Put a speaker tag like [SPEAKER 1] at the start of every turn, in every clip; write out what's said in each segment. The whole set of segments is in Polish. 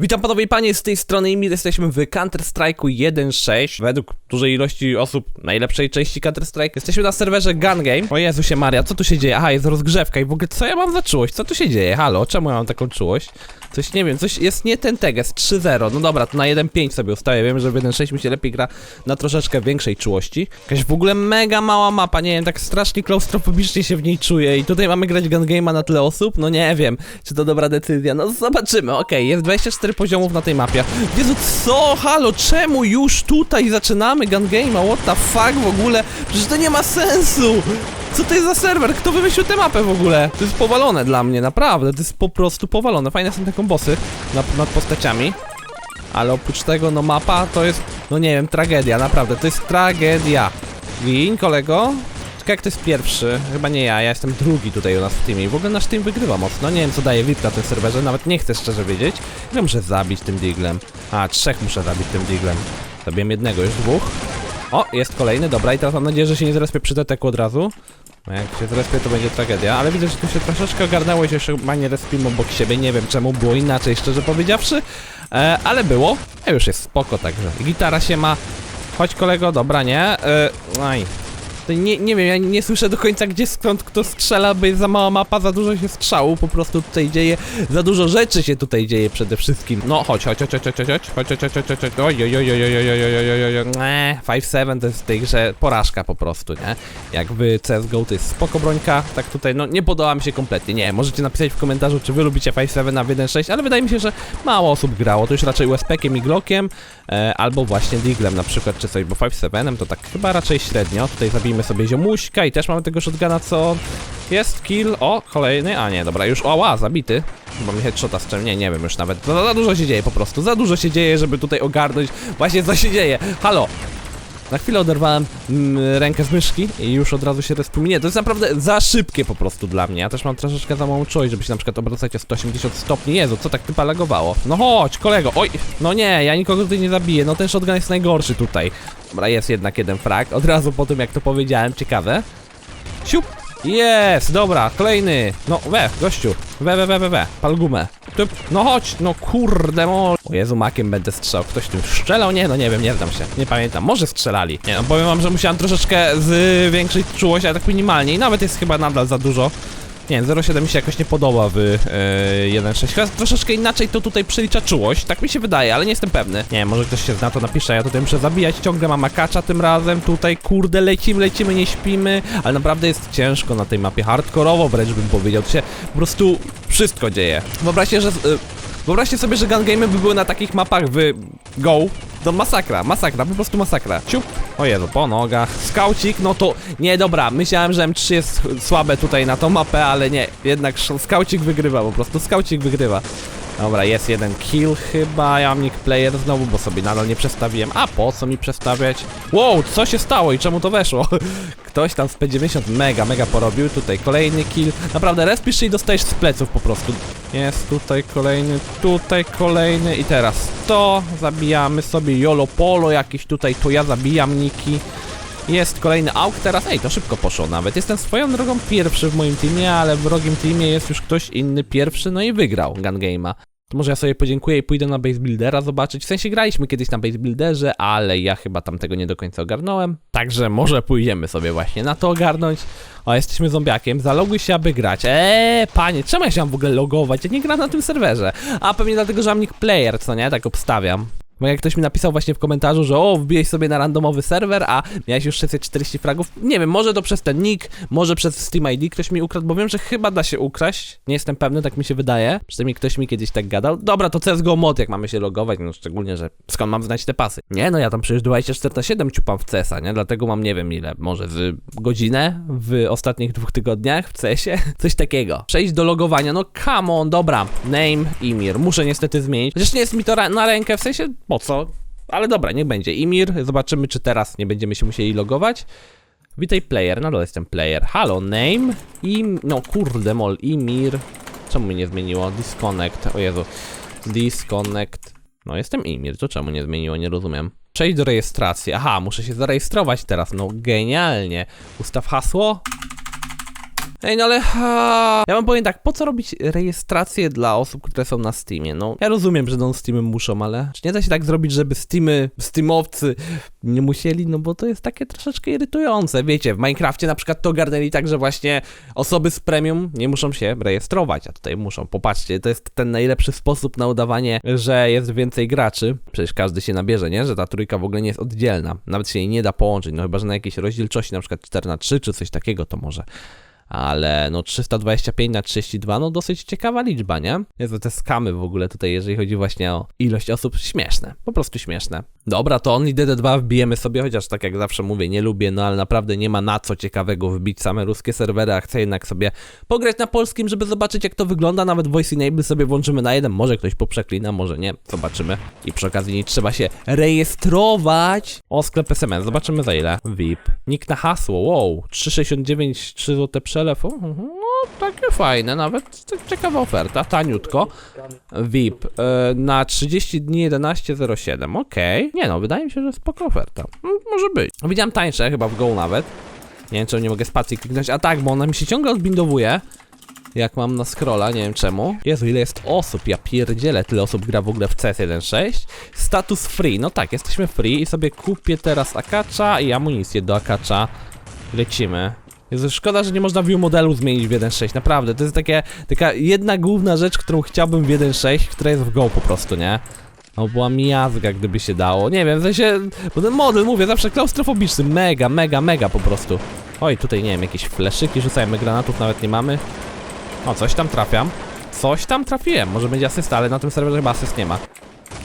[SPEAKER 1] Witam panowie i panie, z tej strony Imir, jesteśmy w Counter-Strike'u 1.6 Według dużej ilości osób, najlepszej części Counter-Strike Jesteśmy na serwerze Gun Game O Jezusie Maria, co tu się dzieje? Aha, jest rozgrzewka i w ogóle co ja mam za czułość? Co tu się dzieje? Halo, czemu ja mam taką czułość? Coś nie wiem, coś jest nie ten teges, 3.0 No dobra, to na 1.5 sobie ustawię, wiem, że w 1.6 mi się lepiej gra na troszeczkę większej czułości Jakaś w ogóle mega mała mapa, nie wiem, tak strasznie klaustrofobicznie się w niej czuję I tutaj mamy grać Gun Game'a na tyle osób? No nie wiem, czy to dobra decyzja, no zobaczymy, okej, jest 24 poziomów na tej mapie Jezu, co? Halo, czemu już tutaj zaczynamy Gun Game'a? What the fuck w ogóle? Przecież to nie ma sensu! Co to jest za serwer? Kto wymyślił tę mapę w ogóle? To jest powalone dla mnie, naprawdę, to jest po prostu powalone. Fajne są te kombosy nad, nad postaciami. Ale oprócz tego, no mapa to jest, no nie wiem, tragedia, naprawdę, to jest tragedia. Win, kolego? Czekaj, jak to jest pierwszy? Chyba nie ja, ja jestem drugi tutaj u nas w teamie i w ogóle nasz team wygrywa mocno. Nie wiem, co daje VIP na tym serwerze, nawet nie chcę szczerze wiedzieć. Ja muszę zabić tym diglem. A, trzech muszę zabić tym diglem. Zabiłem jednego, już dwóch. O, jest kolejny, dobra, i teraz mam nadzieję, że się nie zrespię przy teteku od razu. No jak się zrespię, to będzie tragedia, ale widzę, że tu się troszeczkę ogarnęło i się chyba nie respimy obok siebie, nie wiem czemu było inaczej, szczerze powiedziawszy, e, ale było, a już jest spoko, także gitara się ma, chodź kolego, dobra, nie, e, aj, nie, nie wiem, ja nie słyszę do końca gdzie skąd kto strzela, bo jest za mała mapa, za dużo się strzału po prostu tutaj dzieje, za dużo rzeczy się tutaj dzieje przede wszystkim. No chodź, chodź, chodź, chodź, chodź, chodź, chodź, chodź, chodź, chodź, chodź, oj, oj, oj, oj, oj, oj, oj, oj, oj, nie, 5-7 to jest w tej grze porażka po prostu, nie? Jak wy CSGO to jest spoko brońka, tak tutaj, no nie podoba mi się kompletnie, nie, możecie napisać w komentarzu, czy wy lubicie 5-7 na 1.6, ale wydaje mi się, że mało osób grało, to już raczej USP-kiem i Glockiem, e, albo właśnie Diglem na przykład, czy coś, bo 5-7 to tak chyba sobie ziomuśka i też mamy tego shotguna, co jest kill, o, kolejny, a nie, dobra, już, oła, zabity, bo mi headshota strzelił, nie, nie wiem już nawet, za, za dużo się dzieje po prostu, za dużo się dzieje, żeby tutaj ogarnąć właśnie co się dzieje, halo, na chwilę oderwałem mm, rękę z myszki i już od razu się respił. to jest naprawdę za szybkie po prostu dla mnie. Ja też mam troszeczkę za małą czułość, żeby się na przykład obracać o 180 stopni. Jezu, co tak typa lagowało? No chodź, kolego, oj, no nie, ja nikogo tutaj nie zabiję, no ten shotgun jest najgorszy tutaj. Dobra, jest jednak jeden frag, od razu po tym jak to powiedziałem, ciekawe. Siup! Jest, dobra, kolejny. No, we, gościu. We, we, we, we, we. Pal gumę. Typ. No chodź, no kurde mol. O Jezu, makiem będę strzelał. Ktoś tym strzelał? Nie, no nie wiem, nie znam się. Nie pamiętam. Może strzelali. Nie no, powiem wam, że musiałem troszeczkę zwiększyć czułość, ale tak minimalnie. I nawet jest chyba nadal za dużo. Nie wiem, 0,7 mi się jakoś nie podoba w yy, 1.6. Chyba troszeczkę inaczej to tutaj przelicza czułość, tak mi się wydaje, ale nie jestem pewny. Nie może ktoś się zna, to napisze, ja tutaj muszę zabijać, ciągle mam akacza tym razem, tutaj kurde, lecimy, lecimy, nie śpimy, ale naprawdę jest ciężko na tej mapie, hardkorowo wręcz bym powiedział, to się po prostu wszystko dzieje. Wyobraźcie, że... Yy, Wyobraźcie sobie, że gun game by były na takich mapach w Go. To masakra, masakra, po prostu masakra. Ciup. O Jezu, po nogach. Skaucik, no to nie, dobra, myślałem, że M3 jest słabe tutaj na tą mapę, ale nie, jednak skaucik wygrywa po prostu, skaucik wygrywa. Dobra, jest jeden kill chyba, ja mam nick player znowu, bo sobie nadal nie przestawiłem. A po co mi przestawiać? Wow, co się stało i czemu to weszło? Ktoś tam z P90 mega, mega porobił. Tutaj kolejny kill. Naprawdę, respisz się i dostajesz z pleców po prostu. Jest tutaj kolejny, tutaj kolejny i teraz to. Zabijamy sobie Jolo Polo jakiś tutaj, to ja zabijam Niki. Jest kolejny auk teraz. Ej, to szybko poszło nawet. Jestem swoją drogą pierwszy w moim teamie, ale w wrogim teamie jest już ktoś inny pierwszy, no i wygrał Gun Game'a. To może ja sobie podziękuję i pójdę na Base Buildera zobaczyć. W sensie graliśmy kiedyś na Base Builderze, ale ja chyba tam tego nie do końca ogarnąłem. Także może pójdziemy sobie właśnie na to ogarnąć. O, jesteśmy zombiakiem, zaloguj się, aby grać. Eee, panie, czemu ja się mam w ogóle logować? Ja nie gram na tym serwerze. A pewnie dlatego, że mam nick player, co nie? Tak obstawiam. Bo jak ktoś mi napisał właśnie w komentarzu, że o, wbiłeś sobie na randomowy serwer, a miałeś już 640 fragów, nie wiem, może to przez ten nick, może przez Steam ID ktoś mi ukradł, bo wiem, że chyba da się ukraść, nie jestem pewny, tak mi się wydaje, przynajmniej ktoś mi kiedyś tak gadał. Dobra, to CSGO mod, jak mamy się logować, no szczególnie, że skąd mam znać te pasy? Nie, no ja tam przecież 24 na 7 ciupam w CS-a, nie? Dlatego mam nie wiem ile, może z godzinę w ostatnich dwóch tygodniach w CS-ie, coś takiego. Przejść do logowania, no come on, dobra, name, Imir, muszę niestety zmienić, chociaż nie jest mi to na rękę, w sensie po co? Ale dobra, niech będzie. Imir, zobaczymy, czy teraz nie będziemy się musieli logować. Witaj player, nadal jestem player. Halo, name? Im... No kurde mol, Imir. Czemu mi nie zmieniło? Disconnect, o Jezu. Disconnect. No jestem Imir, to czemu nie zmieniło? Nie rozumiem. Przejdź do rejestracji. Aha, muszę się zarejestrować teraz. No genialnie. Ustaw hasło. Ej, no ale ha, ja wam powiem tak, po co robić rejestrację dla osób, które są na Steamie? No, ja rozumiem, że no Steamy muszą, ale czy nie da się tak zrobić, żeby Steamy, Steamowcy nie musieli, no bo to jest takie troszeczkę irytujące. Wiecie, w Minecrafcie na przykład to ogarnęli tak, że właśnie osoby z premium nie muszą się rejestrować, a tutaj muszą. Popatrzcie, to jest ten najlepszy sposób na udawanie, że jest więcej graczy. Przecież każdy się nabierze, nie? Że ta trójka w ogóle nie jest oddzielna. Nawet się jej nie da połączyć, no chyba, że na jakiejś rozdzielczości, na przykład 4 na 3 czy coś takiego, to może ale no 325 na 32, no dosyć ciekawa liczba, nie? Jezu, te skamy w ogóle tutaj, jeżeli chodzi właśnie o ilość osób, śmieszne, po prostu śmieszne. Dobra, to Only DD2 wbijemy sobie, chociaż tak jak zawsze mówię, nie lubię, no ale naprawdę nie ma na co ciekawego wbić same ruskie serwery, a chcę jednak sobie pograć na polskim, żeby zobaczyć jak to wygląda, nawet Voice Enable sobie włączymy na jeden, może ktoś poprzeklina, może nie, zobaczymy. I przy okazji nie trzeba się rejestrować. O, sklep SMS, zobaczymy za ile. VIP. Nick na hasło, wow, 3,69, 3 zł przelew, o, mhm, no takie fajne, nawet ciekawa oferta, taniutko. VIP e, na 30 dni 11.07, okej. Nie no, wydaje mi się, że spoko oferta. Może być. Widziałem tańsze, chyba w Go nawet. Nie wiem, czemu nie mogę spacji kliknąć. A tak, bo ona mi się ciągle odbindowuje. Jak mam na scrolla, nie wiem czemu. Jezu, ile jest osób, ja pierdzielę, tyle osób gra w ogóle w CS 1.6. Status free, no tak, jesteśmy free i sobie kupię teraz akacza i amunicję do akacza. Lecimy. Jezu, szkoda, że nie można view modelu zmienić w 1.6, naprawdę, to jest takie, taka jedna główna rzecz, którą chciałbym w 1.6, która jest w Go po prostu, nie? No była miazga, gdyby się dało. Nie wiem, w sensie, bo ten model, mówię, zawsze klaustrofobiczny, mega, mega, mega po prostu. Oj, tutaj nie wiem, jakieś fleszyki rzucajmy, granatów nawet nie mamy. O, coś tam trafiam. Coś tam trafiłem, może będzie asysta, ale na tym serwerze chyba asyst nie ma.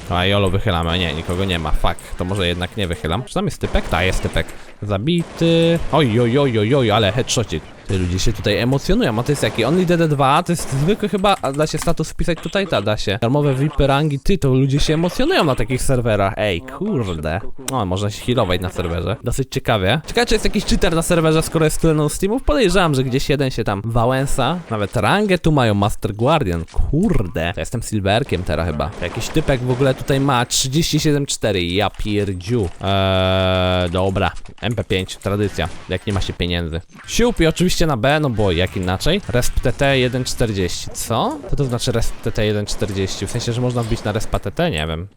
[SPEAKER 1] A Jolo wychylamy, nie, nikogo nie ma, fuck, to może jednak nie wychylam. Czy tam jest typek? Ta, jest typek. Zabity. Oj, oj, oj, oj, oj, ale headshotик. Ty ludzie się tutaj emocjonują, a to jest jaki? Only DD2, to jest zwykły chyba, a da się status wpisać tutaj? Ta, da się. Darmowe VIPy rangi, ty, to ludzie się emocjonują na takich serwerach. Ej, kurde. O, można się healować na serwerze. Dosyć ciekawie. Ciekawe, czy jest jakiś cheater na serwerze, skoro jest tyle no Steamów? Podejrzewam, że gdzieś jeden się tam Wałęsa. Nawet rangę tu mają, Master Guardian. Kurde. To jestem Silverkiem teraz chyba. Jakiś typek w ogóle tutaj ma 37,4. Ja pierdziu. Eee, dobra. MP5, tradycja. Jak nie ma się pieniędzy. Siup i oczywiście na B, no bo jak inaczej? Resp TT 1.40. Co? Co to znaczy Resp TT 1.40? W sensie, że można wbić na Respa TT? Nie wiem.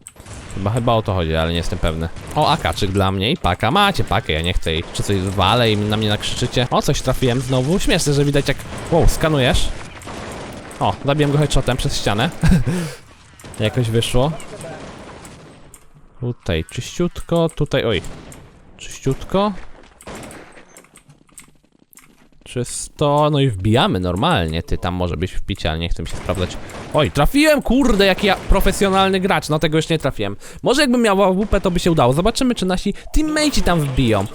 [SPEAKER 1] Chyba, chyba o to chodzi, ale nie jestem pewny. O, akaczyk dla mnie i paka. Macie pakę, ja nie chcę jej. Czy coś zwalę i na mnie nakrzyczycie? O, coś trafiłem znowu. Śmieszne, że widać jak... Wow, skanujesz. O, zabiłem go headshotem przez ścianę. Jakoś wyszło. Tutaj czyściutko, tutaj... Oj. Czyściutko. Czysto, no i wbijamy normalnie. Ty tam może być wbicie, ale nie chcę się sprawdzać. Oj, trafiłem, kurde, jaki ja profesjonalny gracz. No tego już nie trafiłem. Może jakbym miał AWP, to by się udało. Zobaczymy, czy nasi teammate'i tam wbiją.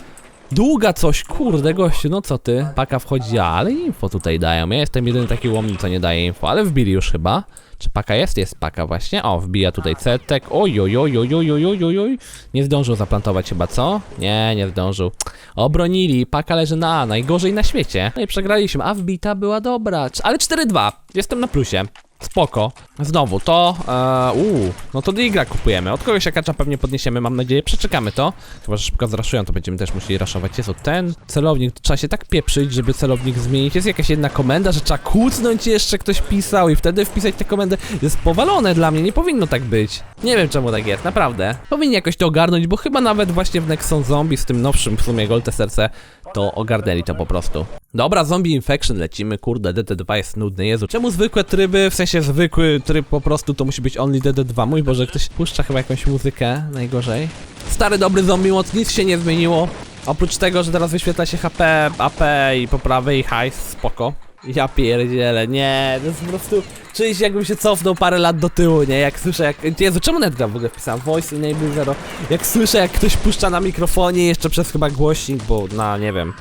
[SPEAKER 1] Długa coś, kurde gościu, no co ty? Paka wchodzi, ale info tutaj dają. Ja jestem jedyny taki łomny, co nie daje info, ale wbili już chyba. Czy paka jest? Jest paka właśnie. O, wbija tutaj cetek. Oj, oj, oj, oj, oj, oj, oj, oj. Nie zdążył zaplantować chyba, co? Nie, nie zdążył. Obronili, paka leży na A, najgorzej na świecie. No i przegraliśmy, a wbita była dobra. Ale 4-2, jestem na plusie. Spoko. Znowu to, e, no to Digra kupujemy. Od kogoś akacza pewnie podniesiemy, mam nadzieję. Przeczekamy to. Chyba, że szybko zraszują, to będziemy też musieli raszować. Jezu, ten celownik, trzeba się tak pieprzyć, żeby celownik zmienić. Jest jakaś jedna komenda, że trzeba kucnąć jeszcze ktoś pisał i wtedy wpisać tę komendę. Jest powalone dla mnie, nie powinno tak być. Nie wiem czemu tak jest, naprawdę. Powinni jakoś to ogarnąć, bo chyba nawet właśnie w Nexon Zombie z tym nowszym w sumie Gold serce to ogarnęli to po prostu. Dobra, Zombie Infection lecimy, kurde, DD2 jest nudny, Jezu. Czemu zwykłe tryby, w sensie zwykły tryb po prostu to musi być only DD2? Mój Boże, ktoś puszcza chyba jakąś muzykę, najgorzej. Stary, dobry zombie moc, nic się nie zmieniło. Oprócz tego, że teraz wyświetla się HP, AP i poprawy i hajs, spoko. Ja pierdzielę, nie, to jest po prostu... Się jakbym się cofnął parę lat do tyłu, nie? Jak słyszę jak... Jezu, czemu Netgra w ogóle wpisałem? Voice Enable Zero. Jak słyszę jak ktoś puszcza na mikrofonie jeszcze przez chyba głośnik, bo na, nie wiem...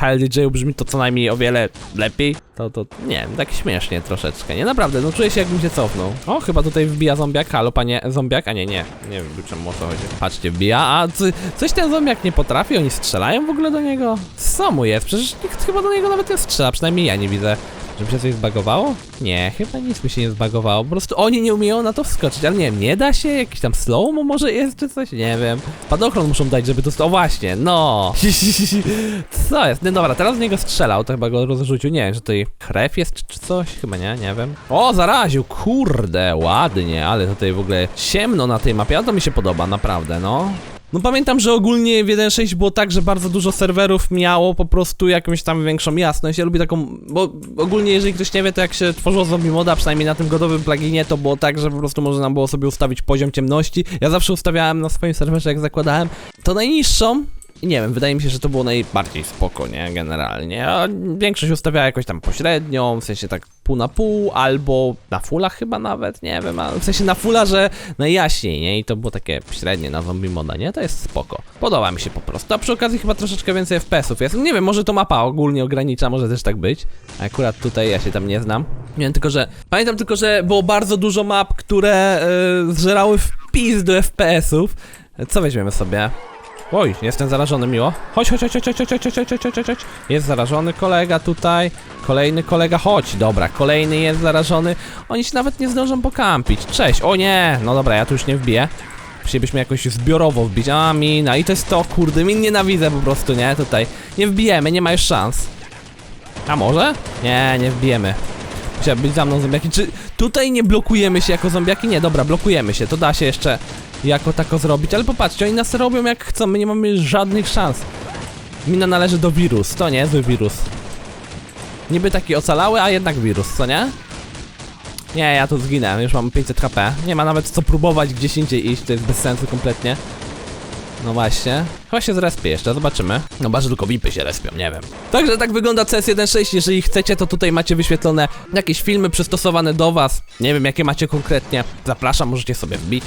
[SPEAKER 1] HLDJ brzmi to co najmniej o wiele lepiej, to, to nie wiem, tak śmiesznie troszeczkę, nie? Naprawdę, no czuję się jakbym się cofnął. O, chyba tutaj wbija zombiak, halo panie zombiak, a nie, nie, nie wiem czemu o co chodzi. Patrzcie, wbija, a co, coś ten zombiak nie potrafi, oni strzelają w ogóle do niego? Co mu jest? Przecież nikt chyba do niego nawet nie strzela, przynajmniej ja nie widzę, Żeby się coś zbagowało? Nie, chyba nic mi się nie zbagowało. Po prostu oni nie umieją na to wskoczyć, ale nie wiem, nie da się? Jakiś tam slow może jest, czy coś? Nie wiem. Spadochron muszą dać, żeby to... O właśnie, no! Co jest? No dobra, teraz z niego strzelał, to chyba go rozrzucił. Nie wiem, że tutaj krew jest, czy, czy coś? Chyba nie, nie wiem. O, zaraził, kurde, ładnie, ale tutaj w ogóle ciemno na tej mapie, a to mi się podoba, naprawdę, no. No pamiętam, że ogólnie w 1.6 było tak, że bardzo dużo serwerów miało po prostu jakąś tam większą jasność. Ja lubię taką, bo ogólnie jeżeli ktoś nie wie, to jak się tworzyło zombie moda, przynajmniej na tym godowym pluginie, to było tak, że po prostu można było sobie ustawić poziom ciemności. Ja zawsze ustawiałem na swoim serwerze, jak zakładałem, to najniższą. I nie wiem, wydaje mi się, że to było najbardziej spoko, nie? Generalnie. A większość ustawiała jakoś tam pośrednią, w sensie tak pół na pół, albo na fullach chyba nawet, nie wiem, a w sensie na fulla, że najjaśniej, nie? I to było takie średnie na zombie moda, nie? To jest spoko. Podoba mi się po prostu. A przy okazji chyba troszeczkę więcej FPS-ów jest. Nie wiem, może to mapa ogólnie ogranicza, może też tak być. Akurat tutaj ja się tam nie znam. Nie wiem, tylko że... Pamiętam tylko, że było bardzo dużo map, które yy, zżerały wpis do FPS-ów. Co weźmiemy sobie? Oj, jestem zarażony, miło. Chodź, chodź, chodź, chodź, chodź, chodź, chodź, chodź, chodź, chodź. Jest zarażony kolega tutaj. Kolejny kolega, chodź. Dobra, kolejny jest zarażony. Oni się nawet nie zdążą pokampić. Cześć, o nie. No dobra, ja tu już nie wbiję. Musielibyśmy jakoś zbiorowo wbić. A, mina. I to jest to, kurde, min nienawidzę po prostu, nie? Tutaj. Nie wbijemy, nie ma już szans. A może? Nie, nie wbijemy. Musiały być za mną zombiaki. Czy tutaj nie blokujemy się jako zombiaki? Nie, dobra, blokujemy się. To da się jeszcze jako tako zrobić, ale popatrzcie, oni nas robią jak chcą, my nie mamy żadnych szans. Mina należy do wirus, to nie, zły wirus. Niby taki ocalały, a jednak wirus, co nie? Nie, ja tu zginę, już mam 500 HP. Nie ma nawet co próbować gdzieś indziej iść, to jest bez sensu kompletnie. No właśnie. Chyba się zrespię jeszcze, zobaczymy. No chyba, że tylko VIPy się respią, nie wiem. Także tak wygląda CS1.6, jeżeli chcecie, to tutaj macie wyświetlone jakieś filmy przystosowane do was. Nie wiem, jakie macie konkretnie. Zapraszam, możecie sobie wbić.